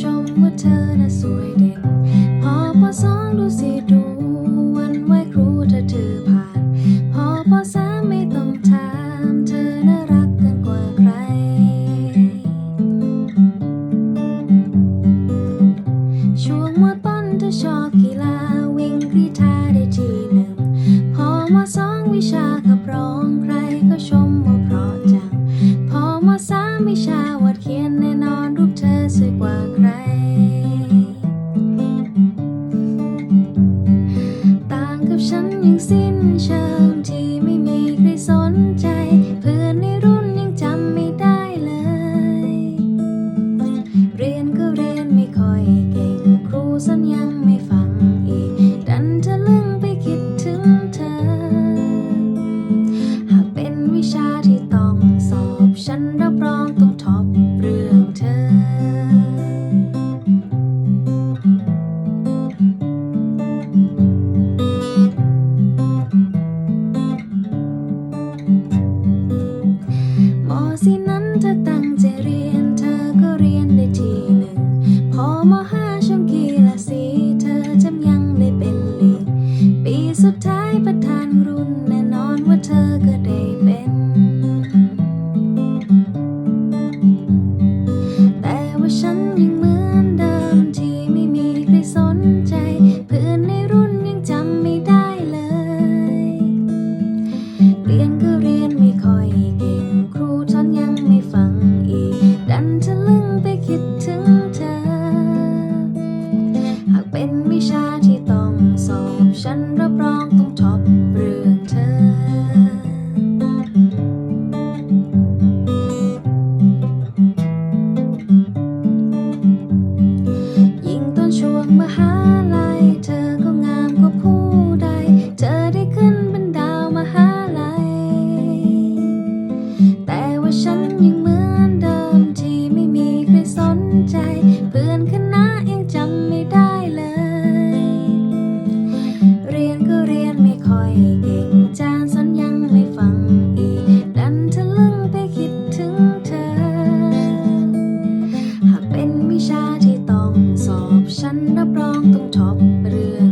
ชมว่าเธอน่ะสวยเด่นพอปสองดูสิดูวันไหวครูถ้าเธอผ่าน พอปสามไม่ต้องถามเธอน่ารักกินกว่าใคร ช่วงมต้นเธอชอบกีฬาวิ่งกรีธาได้ทีหนึ่ง พอมาสองวิชากับร้องใครก็ชมว่าเพราะจัง พอมสามวิชาวาดเขียนแน่นอนรูปเธอสวยกว่า ยังสิ้นเชิง sinan tetang เพื่อนคณะยังจำไม่ได้เลย เรียนก็เรียนไม่ค่อยเก่งจานสนยังไม่ฟังอีดันทะลึ่งไปคิดถึงเธอ หากเป็นวิชาที่ต้องสอบ ฉันรับรองต้องท็อปเรื่อ